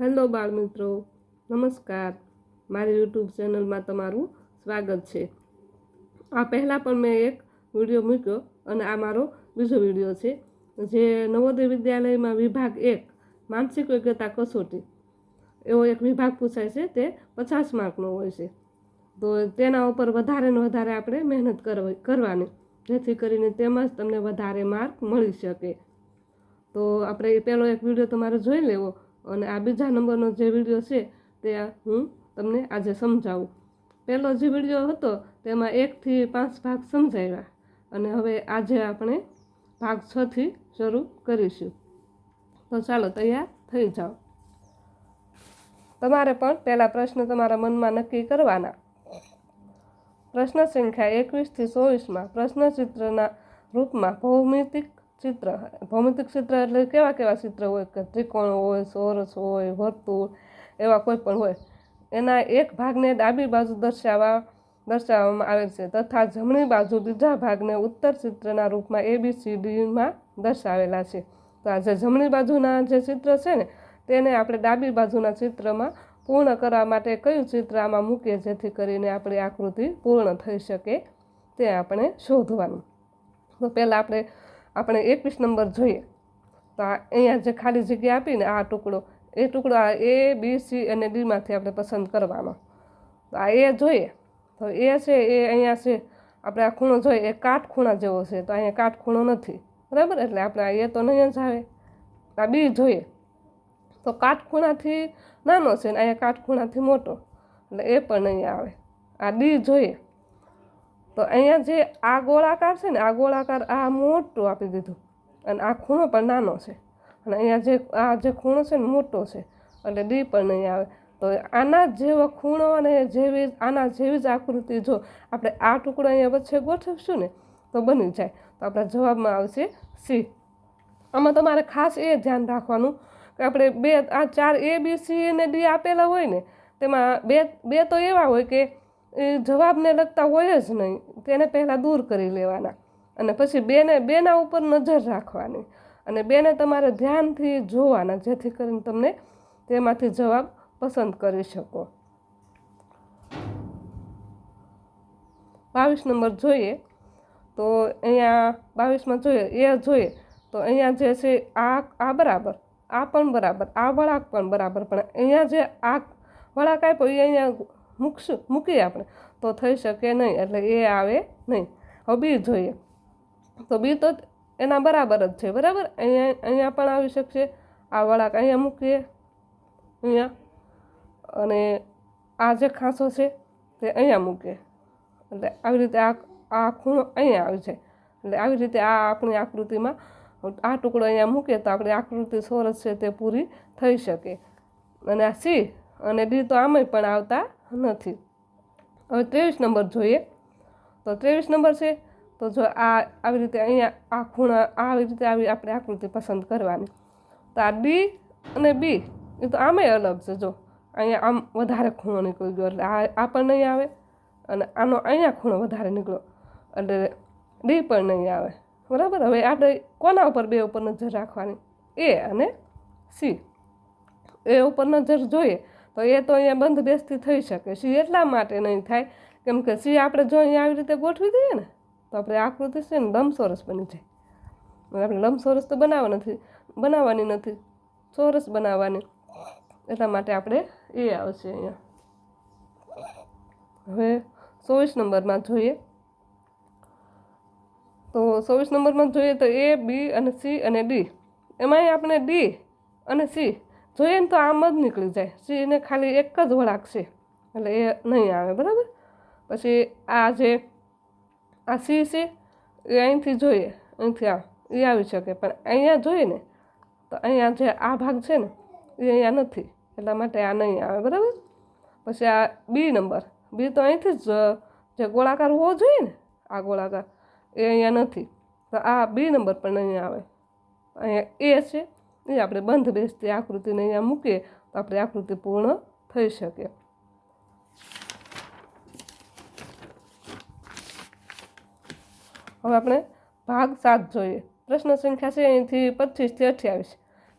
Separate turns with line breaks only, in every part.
Hello બાળ મિત્રો નમસ્કાર. મારી યુટ્યુબ ચેનલમાં તમારું સ્વાગત છે. આ પહેલાં પણ મેં એક વીડિયો મૂક્યો અને આ મારો બીજો વીડિયો છે, જે નવોદય વિદ્યાલયમાં વિભાગ એક, માનસિક યોગ્યતા કસોટી. એવો એક વિભાગ પૂછાય છે, તે પચાસ માર્કનો હોય છે. તો તેના ઉપર વધારે ને વધારે આપણે મહેનત કરવી, કરવાની. જેથી કરીને તેમાં જ તમને વધારે માર્ક મળી શકે. તો આપણે પહેલો એક વીડિયો તમારે જોઈ લેવો. અને આ બીજા નંબરનો જે વીડિયો છે તે હું તમને આજે સમજાવું. પહેલો જે વીડિયો હતો તેમાં એકથી પાંચ ભાગ સમજાવ્યા અને હવે આજે આપણે ભાગ છથી શરૂ કરીશું. તો ચાલો તૈયાર થઈ જાઓ. તમારે પણ પહેલા પ્રશ્ન તમારા મનમાં નક્કી કરવાના. પ્રશ્ન સંખ્યા એકવીસથી ચોવીસમાં પ્રશ્નચિત્રના રૂપમાં ભૌમિતિક ચિત્ર ભૌમિતિક ચિત્ર એટલે કેવા કેવા ચિત્ર હોય કે ત્રિકોણ હોય ચોરસ હોય, વર્તુળ એવા કોઈ પણ હોય. એના એક ભાગને ડાબી બાજુ દર્શાવવા, દર્શાવવામાં આવે છે તથા જમણી બાજુ બીજા ભાગને ઉત્તર ચિત્રના રૂપમાં એ બી સી ડીમાં દર્શાવેલા છે. તો આ જે જમણી બાજુના જે ચિત્ર છે ને, તેને આપણે ડાબી બાજુના ચિત્રમાં પૂર્ણ કરવા માટે કયું ચિત્ર આમાં મૂકીએ જેથી કરીને આપણી આકૃતિ પૂર્ણ થઈ શકે તે આપણે શોધવાનું. તો પહેલાં આપણે આપણે એકવીસ નંબર જોઈએ. તો આ અહીંયા જે ખાલી જગ્યા આપીને આ ટુકડો, એ ટુકડો આ એ બી સી અને ડીમાંથી આપણે પસંદ કરવાનો. તો આ એ જોઈએ. તો એ છે, એ અહીંયા છે. આપણે આ ખૂણો જોઈએ. એ કાઠ ખૂણા જેવો છે. તો અહીંયા કાઠ ખૂણો નથી. બરાબર? એટલે આપણે આ એ તો નહીં જ આવે. આ બી જોઈએ. તો કાટખૂણાથી નાનો છે ને અહીંયા કાટખૂણાથી મોટો. એટલે એ પણ નહીં આવે. આ ડી જોઈએ. તો અહીંયા જે આ ગોળાકાર છે ને, આ ગોળાકાર આ મોટું આપી દીધું. અને આ ખૂણો પણ નાનો છે. અને અહીંયા જે, આ જે ખૂણો છે ને મોટો છે, એટલે ડી પણ નહીં આવે. તો આના જેવો ખૂણો અને જેવી, આના જેવી જ આકૃતિ જો આપણે આ ટુકડો અહીંયા વચ્ચે ગોઠવીશું ને, તો બની જાય. તો આપણા જવાબમાં આવશે સી. આમાં તમારે ખાસ એ ધ્યાન રાખવાનું કે આપણે બે, આ ચાર એ બી સી અને ડી આપેલા હોય ને, તેમાં બે બે તો એવા હોય કે એ જવાબને લગતા હોય જ નહીં. તેને પહેલાં દૂર કરી લેવાના. અને પછી બેને, બેના ઉપર નજર રાખવાની. અને બેને તમારે ધ્યાનથી જોવાના, જેથી કરીને તમને તેમાંથી જવાબ પસંદ કરી શકો. બાવીસ નંબર જોઈએ. તો અહીંયા, બાવીસમાં જોઈએ, એ જોઈએ. તો અહીંયા જે છે, આ આ બરાબર. આ પણ બરાબર. આ વળાંક પણ બરાબર. પણ અહીંયા જે આ વળાંક આપ્યો, એ અહીંયા મૂકશું, મૂકીએ આપણે. તો થઈ શકે નહીં, એટલે એ આવે નહીં. હવે બી જોઈએ. તો બી તો એના બરાબર જ છે, બરાબર? અહીંયા અહીંયા પણ આવી શકશે. આ વળાંક અહીંયા મૂકીએ. અહીંયા. અને આ જે ખાંસો છે, તે અહીંયા મૂકીએ. એટલે આવી રીતે આ આ ખૂણો અહીંયા આવી જાય. એટલે આવી રીતે આ આપણી આકૃતિમાં આ ટુકડો અહીંયા મૂકીએ તો આપણી આકૃતિ સોરસ છે તે પૂરી થઈ શકે. અને આ સી અને ડી તો આમાંય પણ આવતા નથી. હવે ત્રેવીસ નંબર જોઈએ. તો ત્રેવીસ નંબર છે. તો જો આ આવી રીતે અહીંયા આ ખૂણા, આવી રીતે આવી આપણે આકૃતિ પસંદ કરવાની. તો આ ડી અને બી, એ તો આમાંય અલગ છે જો. અહીંયા આમ વધારે ખૂણો નીકળી ગયો એટલે આ આ પણ નહીં આવે અને આનો અહીંયા ખૂણો વધારે નીકળ્યો. એટલે ડી પણ નહીં આવે. બરાબર? હવે આપણે કોના ઉપર બે ઉપર નજર રાખવાની? એ અને સી. એ ઉપર નજર જોઈએ. તો એ તો અહીંયા બંધ બેસતી થઈ શકે. સિંહ એટલા માટે નહીં થાય? કેમ કે સિંહ આપણે જો અહીંયા આવી રીતે ગોઠવી દઈએ ને, તો આપણે આકૃતિ છે ને લંબસોરસ બની જાય. આપણે લંબસોરસ તો બનાવવા નથી, બનાવવાની નથી. ચોરસ બનાવવાની. એટલા માટે આપણે એ આવશે અહીંયા. હવે ચોવીસ નંબરમાં જોઈએ. તો ચોવીસ નંબરમાં જોઈએ તો એ, બી અને સી અને ડી. એમાંય આપણે ડી અને સી જોઈએ ને તો આમ જ નીકળી જાય. સી ને ખાલી એક જ વળાંક છે. એટલે એ નહીં આવે, બરાબર? પછી આ જે, આ સી છે, એ અહીંથી જોઈએ. અહીંથી આ એ આવી શકે. પણ અહીંયા જોઈએ ને, તો અહીંયા જે આ ભાગ છે ને, એ અહીંયા નથી. એટલા માટે આ નહીં આવે, બરાબર? પછી આ બી નંબર. બી તો અહીંથી જ, જે ગોળાકાર હોવો જોઈએ ને, આ ગોળાકાર, એ અહીંયા નથી. તો આ બી નંબર પણ નહીં આવે. અહીંયા એ છે. એ આપણે બંધ બેસતી આકૃતિને અહીંયા મૂકીએ તો આપણે આકૃતિ પૂર્ણ થઈ શકે. હવે આપણે ભાગ સાત જોઈએ. પ્રશ્ન સંખ્યા છે અહીંથી પચીસથી અઠ્યાવીસ.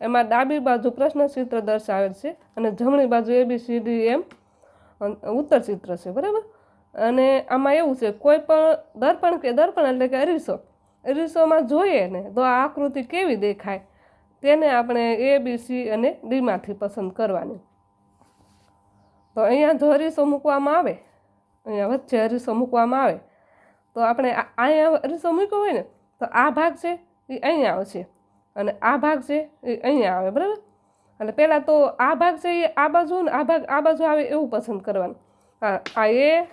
એમાં ડાબી બાજુ પ્રશ્ન ચિત્ર દર્શાવેલ છે અને જમણી બાજુ એ બી સી ડી એમ ઉત્તર ચિત્ર છે, બરાબર? અને આમાં એવું છે, કોઈ પણ દર્પણ કે દર્પણ એટલે કે અરીસો. અરીસોમાં જોઈએ ને તો આ આકૃતિ કેવી દેખાય? તેને આપણે એ બી સી અને ડીમાંથી પસંદ કરવાની. તો અહીંયા જો અરીસો મૂકવામાં આવે. અહીંયા વચ્ચે અરીસો મૂકવામાં આવે. તો આપણે અહીંયા અરીસો મૂક્યો હોય ને, તો આ ભાગ છે એ અહીંયા આવશે. અને આ ભાગ છે એ અહીંયા આવે, બરાબર? એટલે પહેલાં તો આ ભાગ છે એ આ બાજુ ને આ ભાગ આ બાજુ આવે એવું પસંદ કરવાનું. હા, આ એ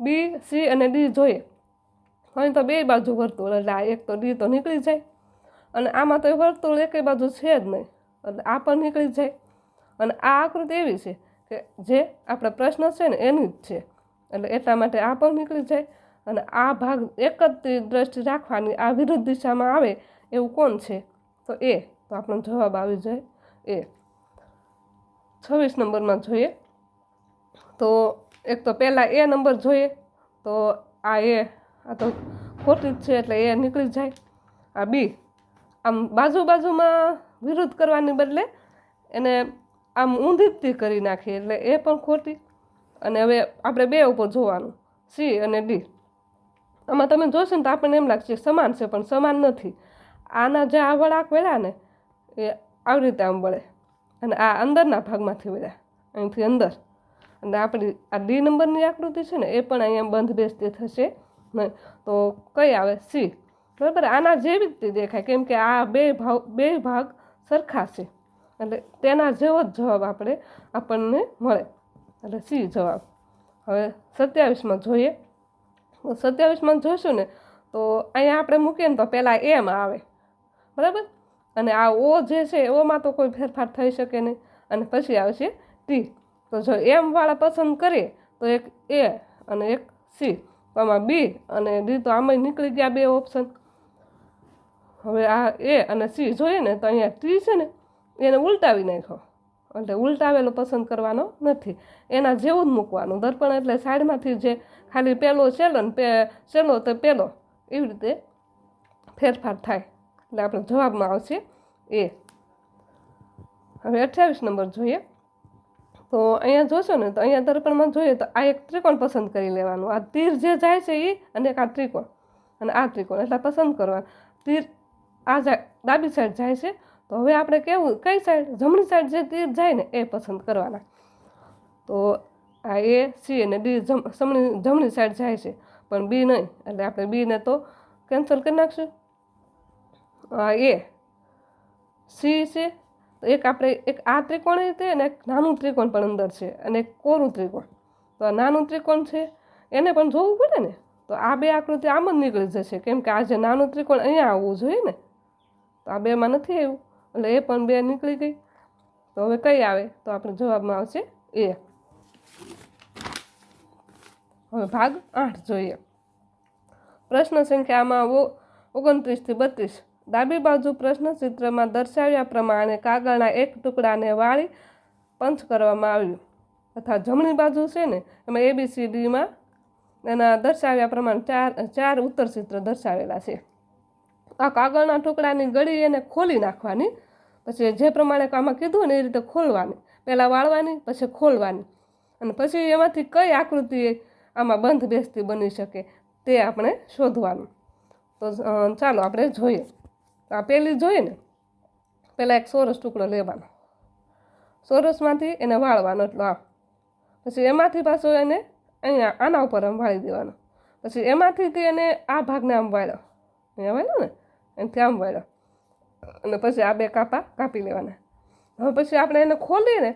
બી સી અને ડી જોઈએ. અહીં તો બે બાજુ વર્તુળ એટલે આ એક તો ડી તો નીકળી જાય. અને આમાં તો વર્તુળ એકેય બાજુ છે જ નહીં. એટલે આ પણ નીકળી જાય. અને આ આકૃતિ એવી છે કે જે આપણા પ્રશ્ન છે ને એની જ છે. એટલે એટલા માટે આ પણ નીકળી જાય. અને આ ભાગ એક જ દ્રષ્ટિ રાખવાની આ વિરુદ્ધ દિશામાં આવે એવું કોણ છે? તો એ, તો આપણો જવાબ આવી જાય. એ. છવ્વીસ નંબરમાં જોઈએ. તો એક તો પહેલાં એ નંબર જોઈએ. તો આ એ, આ તો ખોટી જ છે એટલે એ નીકળી જાય. આ બી આમ બાજુ બાજુમાં વિરુદ્ધ કરવાની બદલે એને આમ ઊંધી કરી નાખી એટલે એ પણ ખોટી. અને હવે આપણે બે ઉપર જોવાનું, સી અને ડી. આમાં તમે જોશો ને તો આપણને એમ લાગશે સમાન છે, પણ સમાન નથી. આના જે આ વળાંક વળ્યા ને, એ આવી રીતે આમ વળે. અને આ અંદરના ભાગમાંથી વળ્યા, અહીંથી અંદર. અને આપણી આ ડી નંબરની આકૃતિ છે ને, એ પણ અહીંયા બંધ બેસતી થશે. નહીં તો કઈ આવે? સી. બરાબર? આના જેવી જ દેખાય. કેમ કે આ બે ભાવ, બે ભાગ સરખા છે. એટલે તેના જેવો જ જવાબ આપણે આપણને મળે. એટલે સી જવાબ. હવે સત્યાવીસમાં જોઈએ. સત્યાવીસમાં જોઈશું ને, તો અહીંયા આપણે મૂકીએ ને તો પહેલાં એમ આવે. બરાબર? અને આ ઓ જે છે, ઓમાં તો કોઈ ફેરફાર થઈ શકે નહીં. અને પછી આવશે ટી. તો જો એમવાળા પસંદ કરીએ, તો એક એ અને એક સી. આમાં બી અને ડી તો આમાંય નીકળી ગયા બે ઓપ્શન. હવે આ એ અને સી જોઈએ ને તો અહીંયા ટી છે ને, એને ઉલટાવી નાખો એટલે ઉલટાવેલો પસંદ કરવાનો નથી. એના જેવું જ મૂકવાનું. દર્પણ એટલે સાઈડમાંથી જે ખાલી પહેલો છેલ્લો ને, પે છેલ્લો તો પેલો. એવી રીતે ફેરફાર થાય. એટલે આપણે જવાબમાં આવશે એ. હવે અઠ્યાવીસ નંબર જોઈએ. તો અહીંયા જોશો ને, તો અહીંયા દર્પણમાં જોઈએ તો આ એક ત્રિકોણ પસંદ કરી લેવાનું. આ તીર જે જાય છે એ અને એક આ ત્રિકોણ. અને આ ત્રિકોણ. એટલે પસંદ કરવાનું. તીર આ ડાબી સાઈડ જાય છે, તો હવે આપણે કેવું, કઈ સાઈડ જમણી સાઈડ જે તીર જાય ને, એ પસંદ કરવાના. તો આ એ, સી અને ડી જમ, જમણી જમણી સાઈડ જાય છે, પણ બી નહીં, એટલે આપણે બીને તો કેન્સલ કરી નાખશું. આ એ, સી છે, તો એક આપણે, એક આ ત્રિકોણ રીતે અને એક નાનું ત્રિકોણ પણ અંદર છે, અને એક કોરું ત્રિકોણ. તો આ નાનું ત્રિકોણ છે, એને પણ જોવું પડે ને? તો આ બે આકૃતિ આમ જ નીકળી જશે, કેમ કે આ જે નાનું ત્રિકોણ અહીંયા આવવું જોઈએ ને? તો આ બેમાં નથી આવ્યું. એટલે એ પણ બે નીકળી ગઈ. તો હવે કઈ આવે? તો આપણે જવાબમાં આવશે એ. હવે ભાગ આઠ જોઈએ. પ્રશ્ન સંખ્યામાં આમાં ઓગણત્રીસથી બત્રીસ. ડાબી બાજુ પ્રશ્ન ચિત્રમાં દર્શાવ્યા પ્રમાણે કાગળના એક ટુકડાને વાળી પંચ કરવામાં આવ્યું. તથા જમણી બાજુ છે ને, એમાં એબીસીડીમાં એના દર્શાવ્યા પ્રમાણે ચાર ચાર ઉત્તર ચિત્ર દર્શાવેલા છે. આ કાગળના ટુકડાની ગળી એને ખોલી નાખવાની. પછી જે પ્રમાણે આમાં કીધું ને એ રીતે ખોલવાની. પહેલાં વાળવાની, પછી ખોલવાની. અને પછી એમાંથી કઈ આકૃતિ આમાં બંધ બેસતી બની શકે તે આપણે શોધવાનું. તો ચાલો આપણે જોઈએ. આ પહેલી જોઈએ ને, પહેલાં એક સોરસ ટુકડો લેવાનો. સોરસમાંથી એને વાળવાનો એટલો આ પછી એમાંથી પાછો એને અહીંયા આના ઉપર આમ વાળી દેવાનો. પછી એમાંથી તે એને આ ભાગને આમ વાળ્યો. અહીંયા વાળ્યો ને? એનાથી આમ વાળ્યો. અને પછી આ બે કાપા કાપી લેવાના. હવે પછી આપણે એને ખોલીએ ને,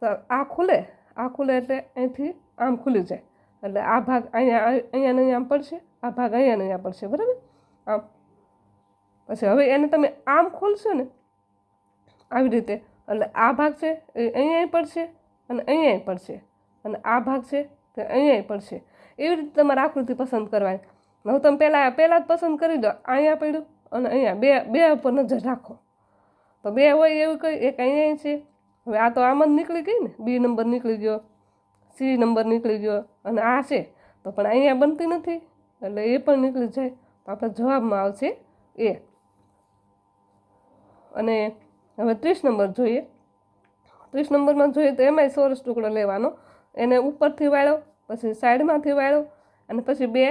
તો આ ખુલે. આ ખુલે એટલે અહીંથી આમ ખુલી જાય. એટલે આ ભાગ અહીંયા અહીંયા અહીંયા પડશે, આ ભાગ અહીંયા અહીંયા પડશે, બરાબર? આમ. પછી હવે એને તમે આમ ખોલશો ને, આવી રીતે. એટલે આ ભાગ છે એ અહીંયા પડશે અને અહીંયા પડશે. અને આ ભાગ છે તે અહીંયા પડશે. એવી રીતે તમારે આકૃતિ પસંદ કરવાની. હવે તમે પહેલાં પહેલાં જ પસંદ કરી દો. અહીંયા પડ્યું. અને અહીંયા બે બે ઉપર નજર રાખો. તો બે હોય એવું કંઈ, એક અહીંયા છે. હવે આ તો આમ જ નીકળી ગઈ ને. બી નંબર નીકળી ગયો, સી નંબર નીકળી ગયો અને આ છે. તો પણ અહીંયા બનતી નથી, એટલે એ પણ નીકળી જાય. તો આપણે જવાબમાં આવશે એ. અને હવે ત્રીસ નંબર જોઈએ. ત્રીસ નંબરમાં જોઈએ તો એમાંય સોરસ ટુકડો લેવાનો. એને ઉપરથી વાળો, પછી સાઈડમાંથી વાળો અને પછી બે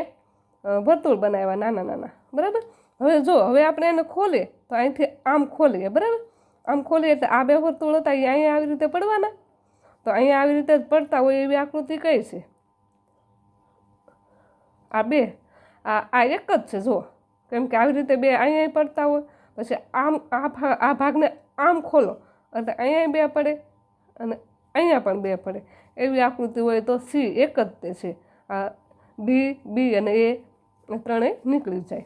વર્તુળ બનાવ્યા નાના નાના. બરાબર? હવે જો, હવે આપણે એને ખોલીએ તો અહીંથી આમ ખોલીએ, બરાબર? આમ ખોલીએ એટલે આ બે વર્તુળ હતા એ અહીંયા આવી રીતે પડવાના. તો અહીંયા આવી રીતે જ પડતા હોય એવી આકૃતિ કઈ છે? આ બે, આ આ એક જ છે, જો. કેમ કે આવી રીતે બે અહીંયા પડતા હોય, પછી આમ, આ ભાગ આ ભાગને આમ ખોલો, એટલે અહીંયા બે પડે અને અહીંયા પણ બે પડે. એવી આકૃતિ હોય તો સી એક જ તે છે. આ ડી બી અને એ એ ત્રણેય નીકળી જાય.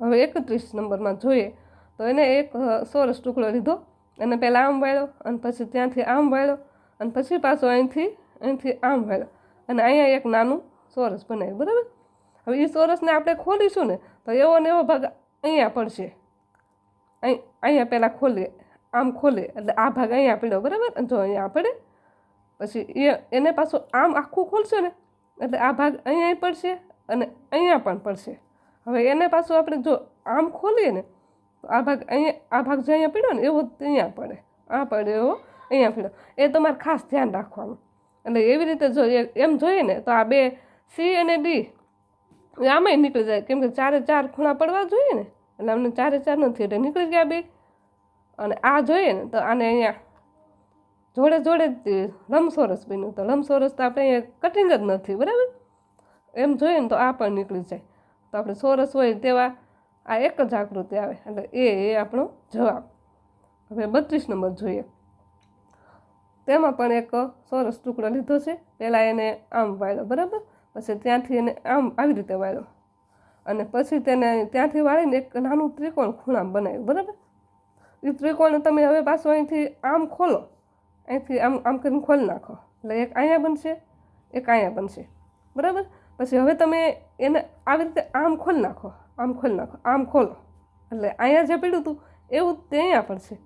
હવે એકત્રીસ નંબરમાં જોઈએ તો એને એક સોરસ ટુકડો લીધો અને પહેલાં આમ વાળ્યો અને પછી ત્યાંથી આમ વાળ્યો અને પછી પાછો અહીંથી અહીંથી આમ વાળ્યો અને અહીંયા એક નાનું સોરસ બનાવ્યું, બરાબર? હવે એ સોરસને આપણે ખોલીશું ને તો એવો ને એવો ભાગ અહીંયા પડશે. અહીં, અહીંયા પહેલાં ખોલીએ, આમ ખોલીએ, એટલે આ ભાગ અહીંયા પડ્યો, બરાબર? જો અહીંયા પડે, પછી એ, એને પાછું આમ આખું ખોલશે ને, એટલે આ ભાગ અહીંયા પડશે અને અહીંયા પણ પડશે. હવે એને પાછું આપણે જો આમ ખોલીએ ને, તો આ ભાગ અહીંયા, આ ભાગ જે અહીંયા પડ્યો ને, એવો અહીંયા પડે. આ પડે એવો, અહીંયા પીડ્યો એ તમારે ખાસ ધ્યાન રાખવાનું. એટલે એવી રીતે જો એમ જોઈએ ને, તો આ બે સી અને ડી આમાંય નીકળી જાય. કેમ કે ચારે ચાર ખૂણા પડવા જોઈએ ને, એટલે અમને ચારે ચાર નથી, એટલે નીકળી ગયા બે. અને આ જોઈએ ને, તો આને અહીંયા જોડે જોડે જ લંબસોરસ બન્યું. તો લંબસોરસ તો આપણે અહીંયા કટિંગ જ નથી, બરાબર? એમ જોઈએ ને, તો આ પણ નીકળી જાય. તો આપણે સોરસ હોય તેવા આ એક જ આકૃતિ આવે એટલે એ એ આપણો જવાબ. હવે બત્રીસ નંબર જોઈએ. તેમાં પણ એક સોરસ ટુકડો લીધો છે. પહેલાં એને આમ વાળ્યો, બરાબર? પછી ત્યાંથી એને આમ આવી રીતે વાળ્યો. અને પછી તેને ત્યાંથી વાળીને એક નાનું ત્રિકોણ ખૂણા બનાવ્યું, બરાબર? એ ત્રિકોણ તમે હવે પાછું અહીંથી આમ ખોલો. અહીંથી આમ આમ કરીને ખોલી નાખો. એટલે એક અહીંયા બનશે, એક અહીંયા બનશે. બરાબર? પછી હવે તમે એને આવી રીતે આમ ખોલી નાખો, આમ ખોલી નાખો, આમ ખોલો. એટલે અહીંયા જે પીડ્યું હતું એવું તે અહીંયા પડશે.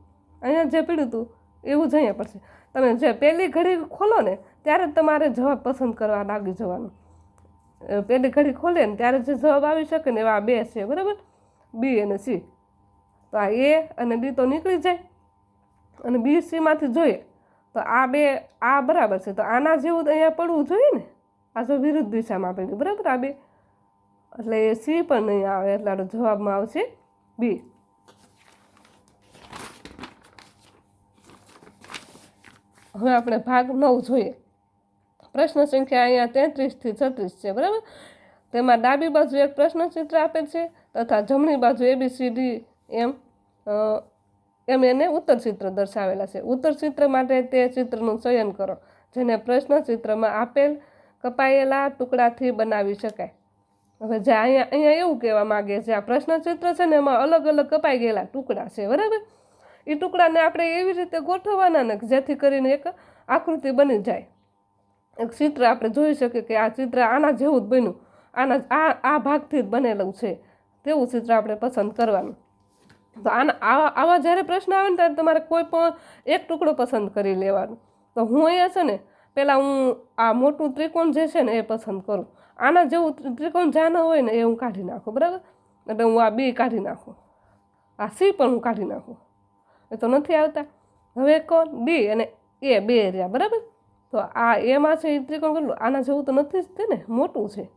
અહીંયા જે પીડ્યું હતું એવું જ અહીંયા પડશે. તમે જે પહેલી ઘડી ખોલો ને, ત્યારે તમારે જવાબ પસંદ કરવા લાગી જવાનું. પહેલી ઘડી ખોલે ને, ત્યારે જે જવાબ આવી શકે ને, એવા બે છે, બરાબર? બી અને સી તો આ એ અને ડી તો નીકળી જાય. અને બી સીમાંથી જોઈએ. તો આ બે, આ બરાબર છે. તો આના જેવું અહીંયા પડવું જોઈએ ને? આ જો વિરુદ્ધ દિશામાં પડ્યું બરાબર? આ બે. એટલે એ સી પણ નહીં આવે, એટલે જવાબમાં આવશે બી. હવે આપણે ભાગ નવ જોઈએ. પ્રશ્ન સંખ્યા અહીંયા તેત્રીસથી છત્રીસ છે, બરાબર? તેમાં ડાબી બાજુ એક પ્રશ્ન ચિત્ર આપેલ છે તથા જમણી બાજુ એબીસીડી એમ એમ એને ઉત્તર ચિત્ર દર્શાવેલા છે. ઉત્તર ચિત્ર માટે તે ચિત્રનું ચયન કરો, જેને પ્રશ્ન ચિત્રમાં આપેલ કપાયેલા ટુકડાથી બનાવી શકાય. હવે જે અહીંયા અહીંયા એવું કહેવા માગે છે, આ પ્રશ્ન ચિત્ર છે ને એમાં અલગ અલગ કપાઈ ગયેલા ટુકડા છે, બરાબર? એ ટુકડાને આપણે એવી રીતે ગોઠવવાના ને જેથી કરીને એક આકૃતિ બની જાય. એક ચિત્ર આપણે જોઈ શકીએ કે આ ચિત્ર આના જેવું જ બન્યું. આના આ આ ભાગથી જ બનેલું છે. તેવું ચિત્ર આપણે પસંદ કરવાનું. તો આના આવા આવા જ્યારે પ્રશ્ન આવે ને ત્યારે તમારે કોઈ પણ એક ટુકડો પસંદ કરી લેવાનો. તો હું અહીંયા છે ને પહેલાં હું આ મોટું ત્રિકોણ જે છે ને એ પસંદ કરું. આના જેવું ત્રિકોણ જ્યાં ન હોય ને એ હું કાઢી નાખું, બરાબર? એટલે હું આ બી કાઢી નાખું. આ સી પણ હું કાઢી નાખું. એ તો નથી આવતા. હવે કોણ? બી અને એ, બે રહ્યા, બરાબર? તો આ એમાં છે એ ત્રિકોણ કેટલું? આના જેવું તો નથી જ તે ને, મોટું છે.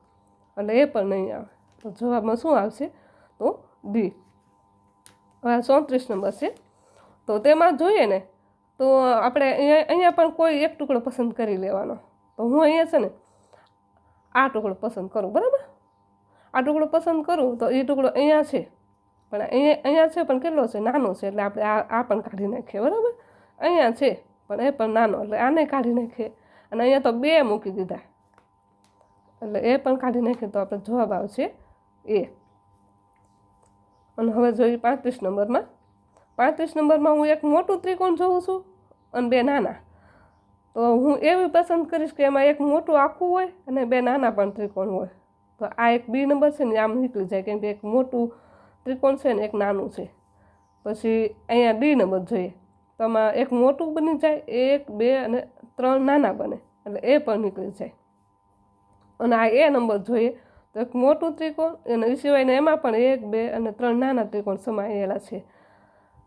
એટલે એ પણ નહીં આવે. તો જવાબમાં શું આવશે? તો ડી હવે ચોત્રીસ નંબર છે. તો તેમાં જોઈએ ને તો આપણે અહીંયા પણ કોઈ એક ટુકડો પસંદ કરી લેવાનો. તો હું અહીંયા છે ને આ ટુકડો પસંદ કરું, બરાબર? આ ટુકડો પસંદ કરું તો એ ટુકડો અહીંયા છે. પણ અહીંયા અહીંયા છે પણ કેટલો છે? નાનો છે, એટલે આપણે આ આ પણ કાઢી નાખીએ, બરાબર? અહીંયા છે, પણ એ પણ નાનો, એટલે આને કાઢી નાખીએ. અને અહીંયા તો બે મૂકી દીધા. એટલે એ પણ કાઢી નાખીએ તો આપણે જવાબ આવશે એ. અને હવે જોઈએ પાંત્રીસ નંબરમાં. પાંત્રીસ નંબરમાં હું એક મોટું ત્રિકોણ જોઉં છું અને બે નાના. તો હું એવી પસંદ કરીશ કે એમાં એક મોટું આખું હોય અને બે નાના પણ ત્રિકોણ હોય. તો આ એક બી નંબર છે ને આમ નીકળી જાય કેમ કે એક મોટું ત્રિકોણ છે ને એક નાનું છે. પછી અહીંયા ડી નંબર જોઈએ. તો આમાં એક મોટું બની જાય, એક, બે અને ત્રણ નાના બને. એટલે એ પણ નીકળી જાય. અને આ એ નંબર જોઈએ. તો એક મોટું ત્રિકોણ અને એ સિવાયને એમાં પણ એક, બે અને ત્રણ નાના ત્રિકોણ સમાયેલા છે.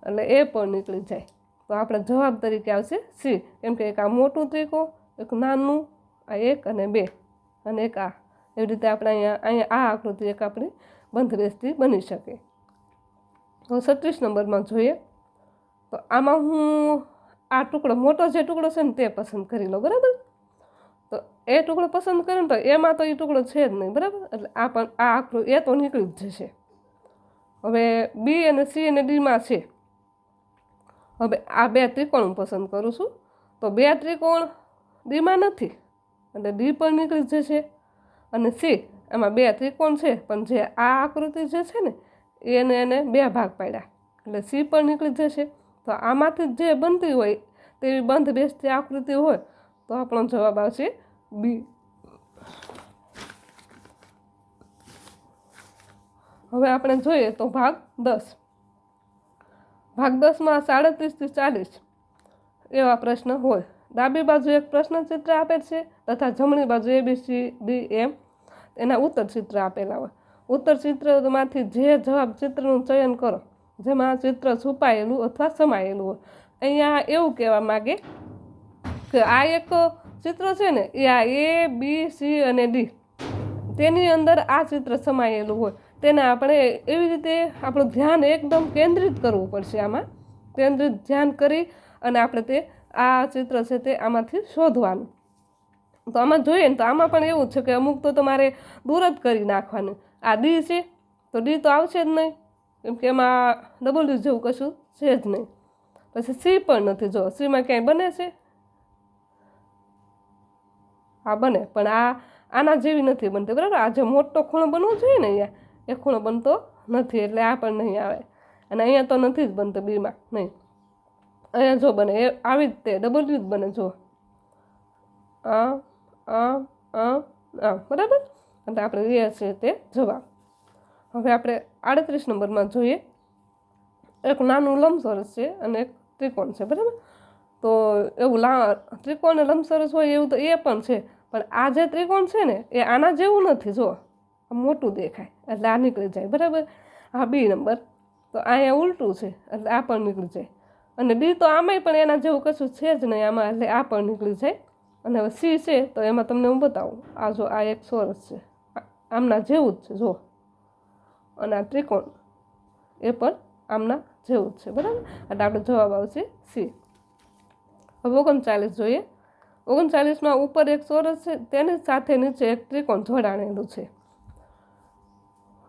એટલે એ પણ નીકળી જાય. તો આપણે જવાબ તરીકે આવશે સી. કેમ કે એક આ મોટું ત્રિકોણ, એક નાનું, આ એક અને બે. અને એક આ. એવી રીતે આપણે અહીંયા અહીંયા આ આકૃતિ એક આપણી બંધરેસ્તી બની શકે. તો છત્રીસ નંબરમાં જોઈએ. તો આમાં હું આ ટુકડો મોટો જે ટુકડો છે ને તે પસંદ કરી લો બરાબર? તો એ ટુકડો પસંદ કરે ને તો એમાં તો એ ટુકડો છે જ નહીં, બરાબર? એટલે આ પણ, આ આકૃતિ, એ તો નીકળી જ જશે. હવે બી અને સી અને ડીમાં છે. હવે આ બે ત્રિકોણ હું પસંદ કરું છું. તો બે ત્રિકોણ ડીમાં નથી. એટલે ડી પણ નીકળી જશે. અને સી, એમાં બે ત્રિકોણ છે, પણ જે આ આકૃતિ જે છે ને એને એને બે ભાગ પાડ્યા. એટલે સી પણ નીકળી જશે. તો આમાંથી જે બનતી હોય, તેવી બંધ બેસતી આકૃતિ હોય, તો આપણો જવાબ આવશે બી. હવે આપણે જોઈએ તો ભાગ દસ. ભાગ દસમાં સાડત્રીસથી ચાલીસ એવા પ્રશ્ન હોય. ડાબી બાજુ એક પ્રશ્ન ચિત્ર આપેલ છે તથા જમણી બાજુ એ બી સી ડી એમ એના ઉત્તર ચિત્ર આપેલા હોય. ઉત્તર ચિત્રમાંથી જે જવાબ ચિત્રનું ચયન કરો, જેમાં ચિત્ર છુપાયેલું અથવા સમાયેલું હોય. અહીંયા એવું કહેવા માગે કે આ એક ચિત્ર છે ને, એ આ એ બી સી અને ડી તેની અંદર આ ચિત્ર સમાયેલું હોય. તેને આપણે એવી રીતે આપણું ધ્યાન એકદમ કેન્દ્રિત કરવું પડશે આમાં. કેન્દ્રિત ધ્યાન કરી અને આપણે તે આ ચિત્ર છે તે આમાંથી શોધવાનું. તો આમાં જોઈએ ને તો આમાં પણ એવું છે કે અમુક તો તમારે દૂર જ કરી નાખવાનું. આ ડી છે, તો ડી તો આવશે જ નહીં. કેમ કે એમાં ડબલ્યુ જેવું કશું છે જ નહીં. પછી સી પણ નથી. જો સીમાં ક્યાંય બને છે? હા બને. પણ આ આના જેવી નથી બનતી. બરાબર? આ જે મોટો ખૂણો બનવો જોઈએ ને અહીંયા એ ખૂણો બનતો નથી એટલે આ પણ નહીં આવે. અને અહીંયા તો નથી જ બનતો બીમાં, નહીં. અહીંયા જો બને, એ આવી જ તે ડબલ્યુ જ બને જો. આ આ આ આ બરાબર? એટલે આપણે એ છે તે જવાબ. હવે આપણે આડત્રીસ નંબરમાં જોઈએ. એક નાનું લંબસરસ છે અને એક ત્રિકોણ છે, બરાબર? તો એવું લા, ત્રિકોણ લંબસરસ હોય એવું તો એ પણ છે. પણ આ જે ત્રિકોણ છે ને, એ આના જેવું નથી, જો. મોટું દેખાય, એટલે આ નીકળી જાય, બરાબર? આ બી નંબર. તો અહીંયા ઉલટું છે, એટલે આ પણ નીકળી જાય. અને ડી તો આમાંય પણ એના જેવું કશું છે જ નહીં આમાં, એટલે આ પણ નીકળી જાય. અને હવે સી છે, તો એમાં તમને હું બતાવું. આ જો આ એક સોરસ છે આમના જેવું જ છે, જો. અને આ ત્રિકોણ, એ પણ આમના જેવું જ છે, બરાબર? એટલે આપણે જવાબ આવશે સી. હવે ઓગણચાલીસ જોઈએ. ઓગણચાલીસમાં ઉપર એક ચોરસ છે, તેની સાથે નીચે એક ત્રિકોણ જોડાણેલું છે.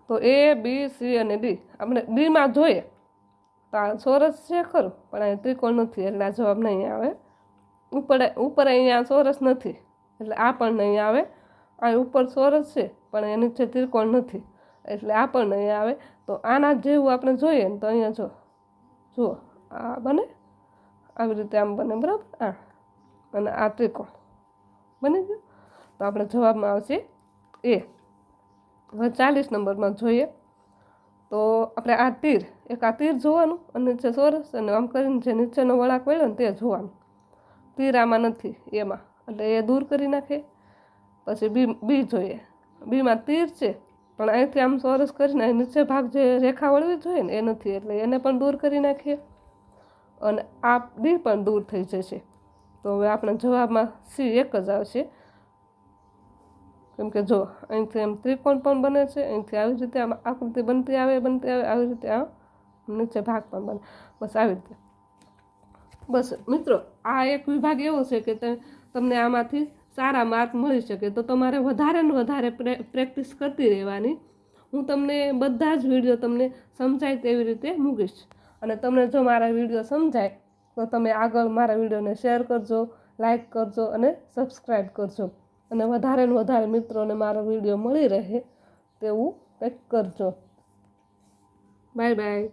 તો એ, બી, સી અને ડી. આપણે ડીમાં જોઈએ. તો આ ચોરસ છે ખરું, પણ અહીંયા ત્રિકોણ નથી. એટલે આ જવાબ નહીં આવે. ઉપર ઉપર અહીંયા ચોરસ નથી. એટલે આ પણ નહીં આવે. આ ઉપર ચોરસ છે, પણ એની નીચે ત્રિકોણ નથી. એટલે આ પણ નહીં આવે. તો આના જેવું આપણે જોઈએ ને તો અહીંયા જો, જુઓ, આ બને. આવી રીતે આમ બને, બરાબર? આ, અને આ ત્રિકોણ. બની ગયું? તો આપણે જવાબમાં આવશે એ. હવે ચાલીસ નંબરમાં જોઈએ. તો આપણે આ તીર, એક આ તીર જોવાનું અને નીચે ચોરસ અને આમ કરીને જે નીચેનો વળાંક વળ્યો ને તે જોવાનું. તીર આમાં નથી, એમાં. એટલે એ દૂર કરી નાખે, પછી બી બી જોઈએ. બીમાં તીર છે, પણ અહીંથી આમ ચોરસ કરીને નીચે ભાગ જે રેખા વળવી જોઈએ ને, એ નથી. એટલે એને પણ દૂર કરી નાખીએ અને આ ડી પણ દૂર થઈ જશે. તો હવે આપણા જવાબમાં સી એક જ આવશે. કેમ કે જો અહીંથી એમ ત્રિકોણ પણ બને છે, અહીંથી આવી રીતે આમ આકૃતિ બનતી આવે બનતી આવે, આવી રીતે આ નીચે ભાગ પણ બને. બસ આવી રીતે. બસ મિત્રો, આ એક વિભાગ એવો છે કે તમને આમાંથી સારા માર્ક મળી શકે. તો તમારે વધારે ને વધારે પ્રે- પ્રેક્ટિસ કરતી રહેવાની. હું તમને બધા જ વીડિયો તમને સમજાય તેવી રીતે મૂકીશ. અને તમને જો મારા વીડિયો સમજાય, તો તમે આગળ મારા વિડીયોને શેર કરજો, લાઈક કરજો અને સબસ્ક્રાઈબ કરજો. અને વધારે ને વધારે મિત્રોને મારો વીડિયો મળી રહે તેવું કંઈક કરજો. Bye bye.